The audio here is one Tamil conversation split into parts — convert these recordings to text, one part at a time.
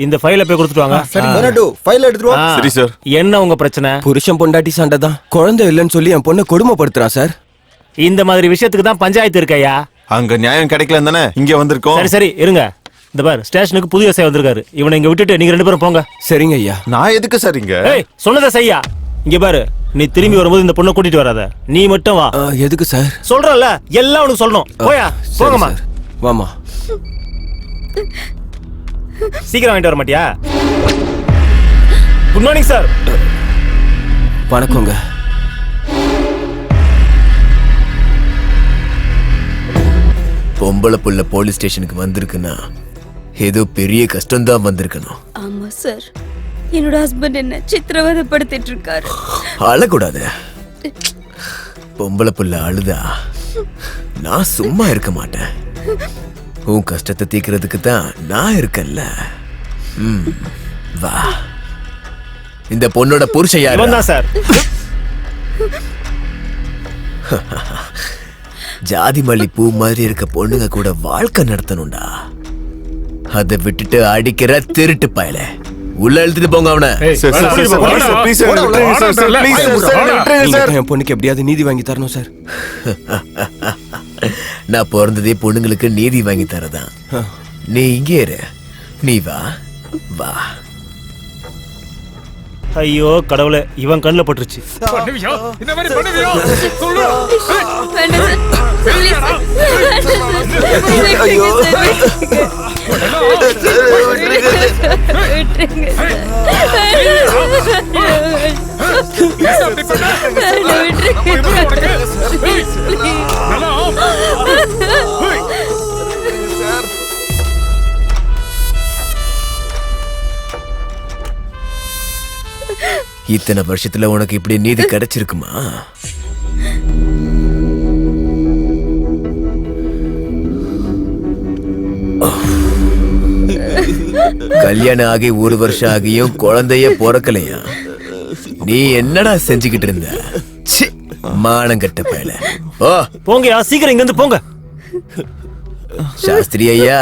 இந்த ஃபைலை போய் கொடுத்துட்டு வாங்க. டொனாட்டோ ஃபைல் ஆ. சரி சார் என்ன உங்க பிரச்சனை? புருஷன் பொண்டாட்டி சண்டை தான். குழந்தை இல்லைன்னு சொல்லி என் பொண்ணை கொடுமைப்படுத்துறான் சார் இந்த மாதிரி விஷயத்துக்கு தான் பஞ்சாயத்து இருக்கையா அங்க நியாயம் கிடைக்கல தானே? இங்க வந்திருக்கோம். சரி சரி இருங்க. இந்த பார் ஸ்டேஷனுக்கு புதிய எஸ்ஐ வந்திருக்காரு. இவனை இங்க விட்டுட்டு நீங்க ரெண்டு பேரும் போங்க. சரிங்க ஐயா. நான் எதுக்கு சார் இங்க? ஏய் சொன்னதை செய்யா. இங்க பாரு நீ திரும்பி வரும்போது இந்த பொண்ணை கூட்டிட்டு வராத. நீ மட்டும் வா. எதுக்கு சார் சொல்றல எல்லாம் உனக்கு சொல்லணும். போயா சரி போங்கம்மா. சார். வாமா சீக்கிரம் வாங்கிட்டு வர மாட்டியா? குட் மார்னிங் சார் வணக்கங்க. பொம்பளை புள்ள போலீஸ் ஸ்டேஷனுக்கு வந்திருக்குன்னா ஏதோ பெரிய கஷ்டம்தான் வந்திருக்கணும். ஆமா சார் என்னோட ஹஸ்பண்ட் என்ன சித்திரவதைப்படுத்திட்டு இருக்காரு அழக்கூடாது. பொம்பளை புள்ள அழுதா நான் சும்மா இருக்க மாட்டேன். உன் கஷ்டத்தை தீக்கிறதுக்கு தான் நான் இருக்கேன்ல. ம், வா. இந்த பொண்ணோட புருஷன் இவன் யாரு தான் சார். ஜாதி மல்லி பூ மாதிரி இருக்க பொண்ணுங்க கூட வாழ்க்கை நடத்தணும்டா. அதை விட்டுட்டு அடிக்கிற திருட்டு பயல. உள்ள இழுத்துட்டு போங்க அவனை. என் பொண்ணுக்கு எப்படியாவது நீதி வாங்கி தரணும் சார். நான் பிறந்ததே பொண்ணுங்களுக்கு நீதி வாங்கி தரதான் நீ இங்கே இரு. நீ வா. வா. ஐயோ கடவுளே இவன் கண்ணுல பட்டுருச்சு. வேண்டாம் இத்தனை வருஷத்துல உனக்கு இப்படி நீதி கிடைச்சிருக்குமா? கல்யாணம் ஆகி ஒரு வருஷம் ஆகியும் குழந்தைய பிறக்கலையா? நீ என்னடா செஞ்சுக்கிட்டு இருந்த? ச்சீ, மானங்கெட்ட பயல. ஓ போங்கயா சீக்கிரம் இங்க இருந்து போங்க. சாஸ்திரி ஐயா.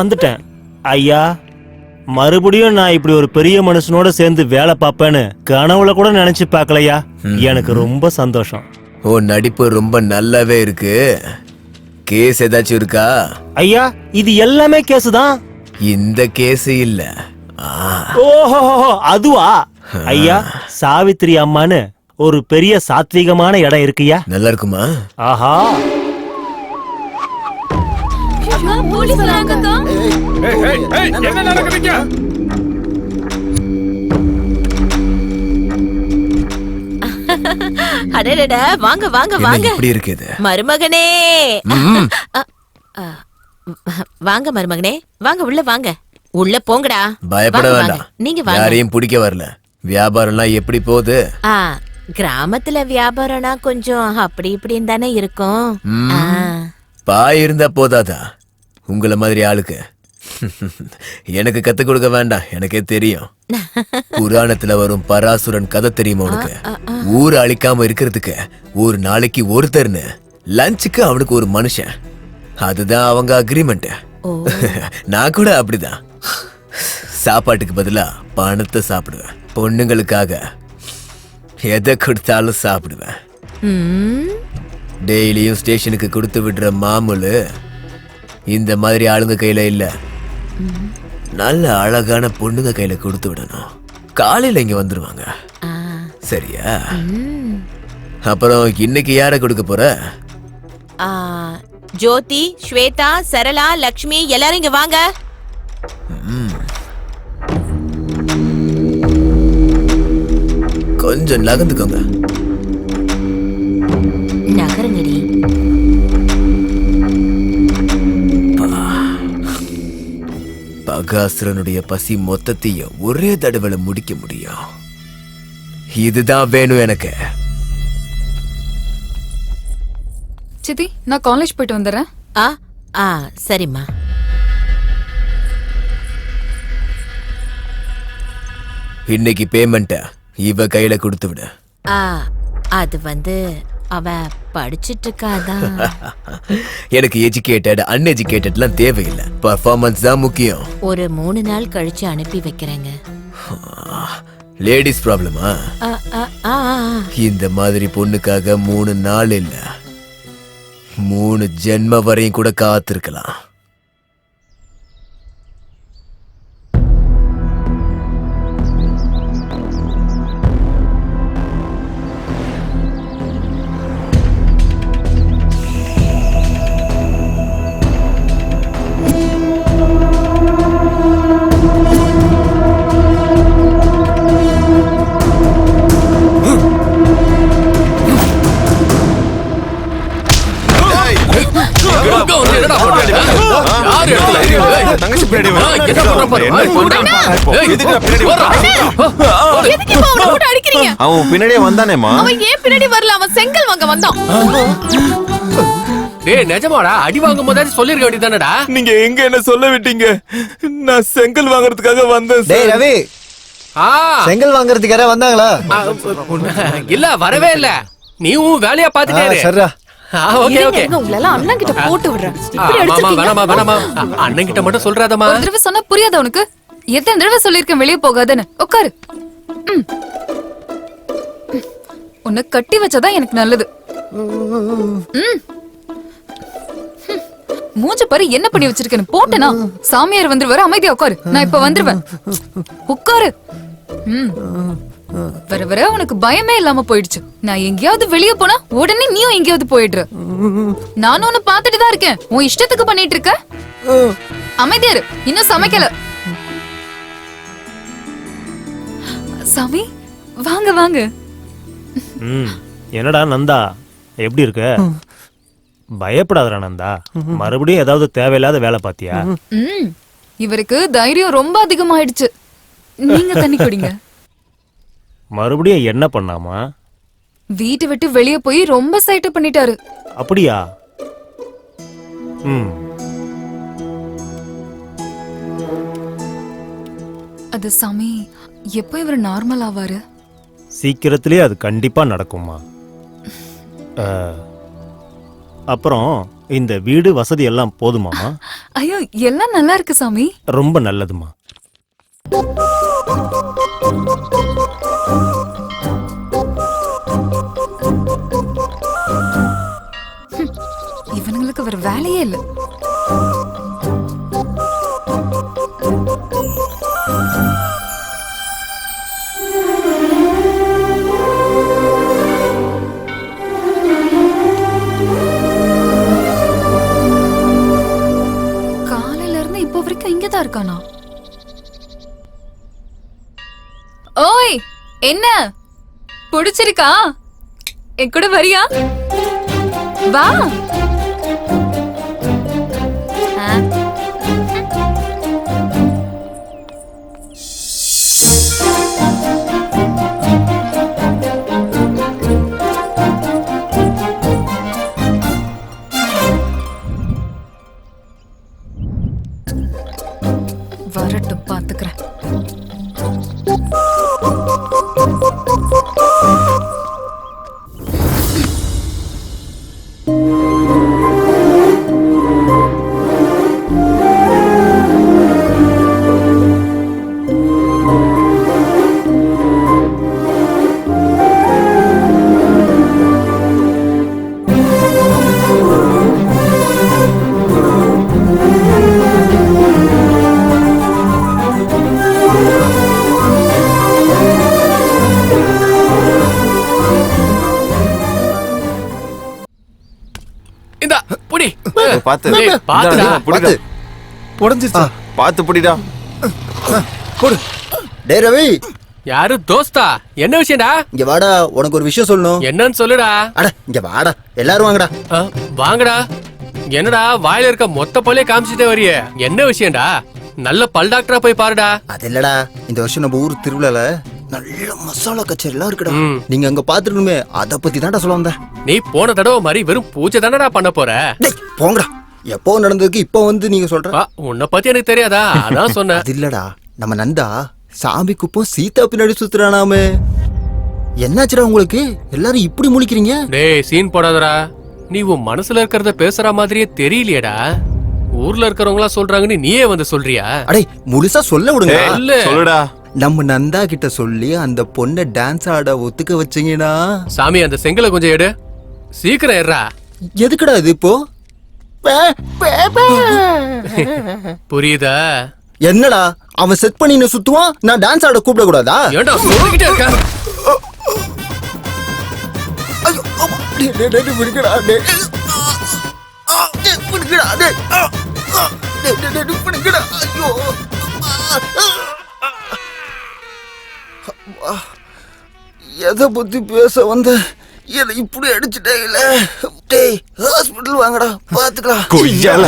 வந்துட்டேன். ஐயா மறுபடியும் நான் இப்படி ஒரு பெரிய மனுஷனோட சேர்ந்து வேலை பார்ப்பேன்னு கனவுல கூட நினைச்சு பார்க்கலையா? எனக்கு ரொம்ப சந்தோஷம். உன் நடிப்பு ரொம்ப நல்லாவே இருக்கு. கேஸ் ஏதாச்சும் இருக்கா? ஐயா இது எல்லாமே கேஸ் தான். இந்த கேஸ் இல்ல. ஆ, ஓஹோ அதுவா? ஐயா சாவித்திரி அம்மான்னு ஒரு பெரிய சாத்வீகமான இடம் இருக்குயா நல்லா இருக்குமா? ஆஹா. போலீஸ் வராங்கக்கா. அடடடா வாங்க வாங்க என்ன வாங்க. இப்படி இருக்குது மருமகனே. வாங்க மருமகனே வாங்க உள்ள வாங்க. உள்ள போங்கடா. பயப்பட வாங்க, வேண்டாம். வாங்க. நீங்க வாங்க. யாரையும் பிடிக்க வரல. வியாபாரம்லாம் எப்படி போகுது? ஆ கிராமத்துல வியாபாரம்னா கொஞ்சம் அப்படி இப்படின்னு தானே இருக்கும். பாய் இருந்தா போதாதா? உங்கள மாதிரி ஆளுக்கு. எனக்கு கத்து கொடுக்க வேண்டாம். எனக்கே தெரியும். புராணத்துல வரும் பராசுரன் கதை தெரியுமா உனக்கு? ஊர் அழிக்காம இருக்கிறதுக்கு ஒரு நாளைக்கு ஒருத்தர்னு லஞ்சுக்கு அவனுக்கு ஒரு மனுஷன். அதுதான் அவங்க அக்ரிமெண்ட் நான் கூட அப்படிதான். சாப்பாட்டுக்கு பதிலா பணத்தை சாப்பிடுவேன். பொண்ணுங்களுக்காக எதை கொடுத்தாலும் சாப்பிடுவேன். டெய்லியும் ஸ்டேஷனுக்கு கொடுத்து விடுற மாமூலு இந்த மாதிரி ஆளுங்க கையில இல்ல. நல்ல அழகான பொண்ணுங்க கையில கொடுத்து விடணும். காலையில இங்க வந்துருவாங்க. சரியா. அப்புறம் இன்னைக்கு யார கொடுக்க போற? ஜோதி ஸ்வேதா சரளா லக்ஷ்மி எல்லாரும் இங்க வாங்க. கொஞ்சம் நகர்ந்துக்கோங்க. நகருங்கடி பகாசுரனுடைய பசி மொத்தத்தையும் ஒரே தடவைல முடிக்க முடியும். இதுதான் வேணும் எனக்கு. சித்தி நான் காலேஜ் போயிட்டு வந்துடுறேன். ஆ ஆ சரிம்மா. இன்னைக்கு பேமெண்ட்ட இவ கையில கொடுத்து விடு. ஆ அது வந்து அவ படிச்சிட்டு இருக்காதான் எனக்கு எஜுகேட்டட் அன்எஜுகேட்டட்லாம் தேவையில்லை. பர்ஃபார்மன்ஸ் தான் முக்கியம். ஒரு மூணு நாள் கழிச்சு அனுப்பி வைக்கிறேங்க. லேடிஸ் ப்ராப்ளமா ஆ, ஆ, ஆ, ஆ. இந்த மாதிரி பொண்ணுக்காக மூணு நாள் இல்ல. மூணு ஜென்ம வரையும் கூட காத்திருக்கலாம். அவன் பின்னாடியே வந்தானேமா ஏன் பின்னாடி வரல? அவன் செங்கல் வாங்க வந்தான். டேய் நிஜமாடா அடி வாங்கும் போதாச்சும் சொல்லிருக்க வேண்டியதானடா நீங்க எங்க என்ன சொல்ல விட்டீங்க? நான் செங்கல் வாங்குறதுக்காக வந்தேன் டேய் ரவி. செங்கல் வாங்குறதுக்கு யாரா வந்தாங்களா இல்ல வரவே இல்ல. நீ உன் வேலையா பாத்துட்டே இரு. சரிடா. Okay okay. உங்களை எல்லாம் அண்ணன் கிட்ட போட்டு விடுறேன். ஆ, ஆமா, வேணாமா வேணாமா ஆ, அண்ணன் கிட்ட மட்டும் சொல்றாதம்மா. ஒரு தடவை சொன்னா புரியாத உனக்கு? எத்தனை தடவை சொல்லிருக்கேன் வெளியே போகாதன்னு. உட்காரு. உன்னை கட்டி வச்சாதான் எனக்கு நல்லது. மூஞ்ச பாரு என்ன பண்ணி வச்சிருக்கேன்னு. போட்டேனா? சாமியார் வந்துருவாரு அமைதியா உட்காரு. நான் இப்ப வந்துருவேன். உட்காரு. ம். வர வர உனக்கு பயமே இல்லாம போயிடுச்சு. நான் எங்கேயாவது வெளிய போனா உடனே நீயும் எங்கேயாவது போயிடுற. நானும் உன்னை பாத்துட்டு தான் இருக்கேன். உன் இஷ்டத்துக்கு பண்ணிட்டு இருக்க. அமைதியா இரு. இன்னும் சமைக்கல. சாமி வாங்க வாங்க. என்னடா நந்தா? எப்படி இருக்க? பயப்படாதடா நந்தா. மறுபடியும் ஏதாவது தேவையில்லாத வேலை பாத்தியா? இவருக்கு தைரியம் ரொம்ப அதிகமாயிடுச்சு. நீங்க தண்ணி குடிங்க. மறுபடியும் என்ன பண்ணாமா? வீட்டை விட்டு வெளியே போய் ரொம்ப சைட்டு பண்ணிட்டாரு. அப்படியா? ம். அது சாமி எப்போ இவர் நார்மல் ஆவாரு? சீக்கிரத்திலே அது கண்டிப்பா நடக்குமா அஹ், அப்புறம் இந்த வீடு வசதி எல்லாம் போதுமாமா ஐயோ எல்லாம் நல்லா இருக்கு சாமி. ரொம்ப நல்லதுமா இவனுங்களுக்கு வேற வேலையே இல்ல. காலையில இருந்து இப்போ வரைக்கும் இங்கதான் இருக்கானா? ஓய் என்ன? பிடிச்சிருக்கா? என் கூட வரியா? வா. பாத்து புடிடா. உடஞ்சிருச்சா பாத்து புடிடா. போடு டேய் ரவி. யாரு? தோஸ்தா? என்ன விஷயம்டா? இங்க வாடா உனக்கு ஒரு விஷயம் சொல்லணும். என்னன்னு சொல்லுடா. அட இங்க வாடா. எல்லாரும் வாங்கடா. வாங்கடா. என்னடா வாயில இருக்க மொத்த பல்லே காமிச்சிட்டே வரியே. என்ன விஷயம்டா? நல்ல பல் டாக்டரா போய் பாருடா. அது இல்லடா இந்த வருஷம் நம்ம ஊர் திருவிழால நல்ல மசாலா கச்சேரி எல்லாம் இருக்குடா. நீங்க அங்க பாத்துருக்கணுமே அத பத்தி தான்டா சொல்ல வந்தேன். நீ போன தடவை மாதிரி வெறும் பூஜை தானடா பண்ண போற? டேய் போங்கடா. எப்போ நடந்ததுக்கு இப்போ வந்து நீங்க சொல்ற? உன்னை பத்தி எனக்கு தெரியாதா? அதான் சொன்னேன். அது இல்லடா. நம்ம நந்தா சாமி குப்பம் சீதா பின்னாடி சுத்துறானாமே. என்னாச்சுடா உங்களுக்கு? எல்லாரும் இப்படி முழிக்கிறீங்க? டேய் சீன் போடாதடா. நீ உன் மனசுல இருக்கிறத பேசுற மாதிரியே தெரியலையேடா. ஊர்ல இருக்கிறவங்களா சொல்றாங்கன்னு நீயே வந்து சொல்றியா? அடே முழுசா சொல்ல விடுங்க. இல்ல சொல்லுடா. நம்ம நந்தா கிட்ட சொல்லி அந்த பொண்ணை டான்ஸ் ஆட ஒத்துக்க வச்சீங்கன்னா. சாமி அந்த செங்கலை கொஞ்சம் எடு. சீக்கிரம் ஏறா எதுக்குடா இது இப்போ. புரியுதா? என்னடா அவன் செட் பண்ணி சுத்துவான்? நான் டான்ஸ் ஆட கூப்பிட கூடாதா ஏன்டா சொல்லிக்கிட்டே இருக்க. எதை பத்தி பேச வந்த? என்னை இப்படி அடிச்சுட்டேங்களே டேய் ஹாஸ்பிட்டல் வாங்கடா பாத்துக்கலாம். கொய்யால.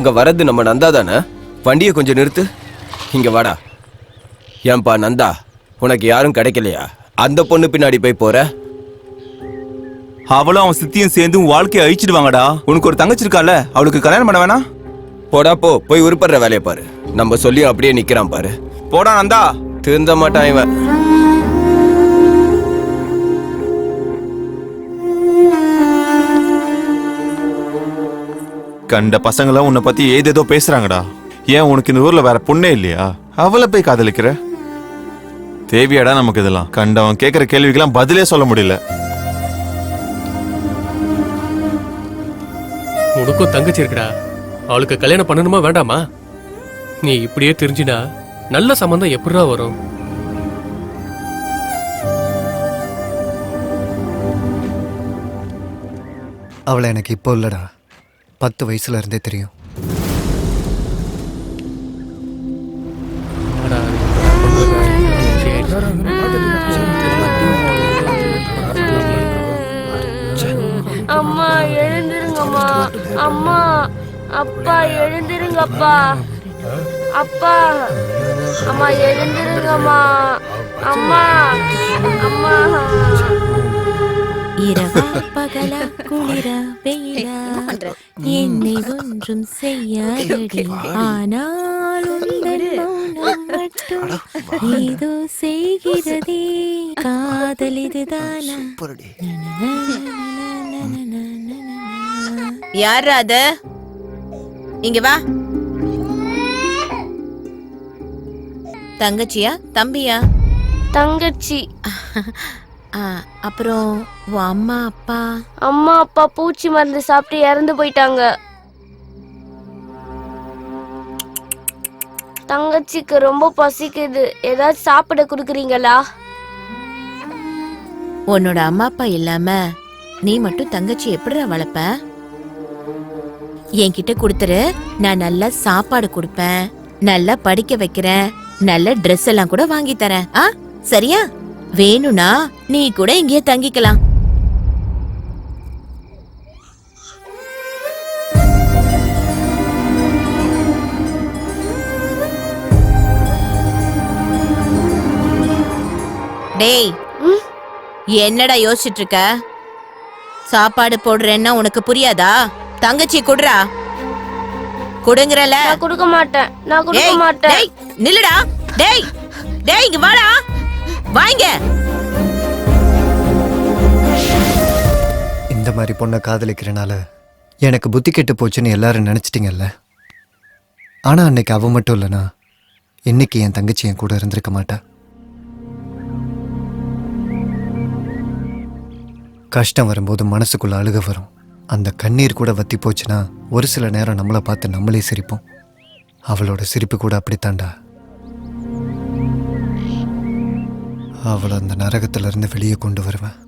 அங்க வரது நம்ம நந்தா தானே? வண்டியை கொஞ்சம் நிறுத்து. இங்க வாடா. ஏன்பா நந்தா உனக்கு யாரும் கிடைக்கலையா? அந்த பொண்ணு பின்னாடி போய் போற. அவளும் அவன் சித்தியும் சேர்ந்து உன் வாழ்க்கையை அழிச்சிடுவாங்கடா. உனக்கு ஒரு தங்கச்சி இருக்கால அவளுக்கு கல்யாணம் பண்ண வேணாம்? போடா போ. போய் உருப்படுற வேலையை பாரு. நம்ம சொல்லி அப்படியே நிக்கிறான் பாரு. போடா நந்தா. திருந்த மாட்டான் இவன். கண்ட பசங்களாம் உன்னை பத்தி ஏதேதோ பேசுறாங்கடா. ஏன் உனக்கு இந்த ஊர்ல வேற பொண்ணே இல்லையா? அவளை போய் காதலிக்கிற? தேவையாடா நமக்கு இதெல்லாம். கண்டவன் கேக்குற கேள்விக்கெல்லாம் பதிலே சொல்ல முடியல. உனக்கும் தங்கச்சி இருக்குடா. அவளுக்கு கல்யாணம் பண்ணணுமா வேண்டாமா? நீ இப்படியே தெரிஞ்சினா நல்ல சம்பந்தம் எப்படிடா வரும்? அவளை எனக்கு இப்போ இல்லடா. பத்து வயசுல இருந்தே தெரியும். அம்மா எழுந்திருங்கம்மா. அம்மா அப்பா எழுந்திருங்கப்பா. அப்பா அம்மா எழுந்திருங்கம்மா. அம்மா அம்மா. இரவா பகலா குளிரா வெயிலா? என்னை ஒன்றும் செய்யாதடி ஆனால் உந்தன் மௌனம் மட்டும் ஏதோ செய்கிறதே. காதல் இதுதானா? யார் அது? இங்க வா. தங்கச்சியா? தம்பியா? தங்கச்சி. ஆ, அப்புறம் உன் அம்மா அப்பா? அம்மா அப்பா பூச்சி மருந்து சாப்பிட்டு இறந்து போயிட்டாங்க. தங்கச்சிக்கு ரொம்ப பசிக்குது. ஏதாச்சும் சாப்பிட குடுக்குறீங்களா? உன்னோட அம்மா அப்பா இல்லாம நீ மட்டும் தங்கச்சி எப்படிடா வளர்ப்ப? என்கிட்ட கொடுத்துரு. நான் நல்லா சாப்பாடு கொடுப்பேன். நல்லா படிக்க வைக்கிறேன். நல்ல Dress எல்லாம் கூட வாங்கி தரேன். ஆ? சரியா? வேணும்னா நீ கூட இங்கேயே தங்கிக்கலாம். டேய் என்னடா யோசிச்சுட்டு இருக்க சாப்பாடு போடுறேன்னா உனக்கு புரியாதா? தங்கச்சி குடுறா. குடுங்கறல. நான் கொடுக்க மாட்டேன். நான் கொடுக்க மாட்டேன். டேய் நில்லுடா. டேய் டேய் இங்க வாடா. வாங்க. இந்த மாதிரி பொண்ணை காதலிக்கிறனால எனக்கு புத்தி கெட்டு போச்சுன்னு எல்லாரும் நினைச்சிட்டீங்கல்ல? ஆனால் அன்னைக்கு அவன் மட்டும் இல்லைனா இன்னைக்கு என் தங்கச்சி என் கூட இருந்திருக்க மாட்டா. கஷ்டம் வரும்போது மனசுக்குள்ள அழுக வரும். அந்த கண்ணீர் கூட வத்தி போச்சுன்னா ஒரு சில நேரம் நம்மளை பார்த்து நம்மளே சிரிப்போம். அவளோட சிரிப்பு கூட அப்படித்தாண்டா அவளை அந்த நரகத்திலிருந்து வெளியே கொண்டு வருவேன்.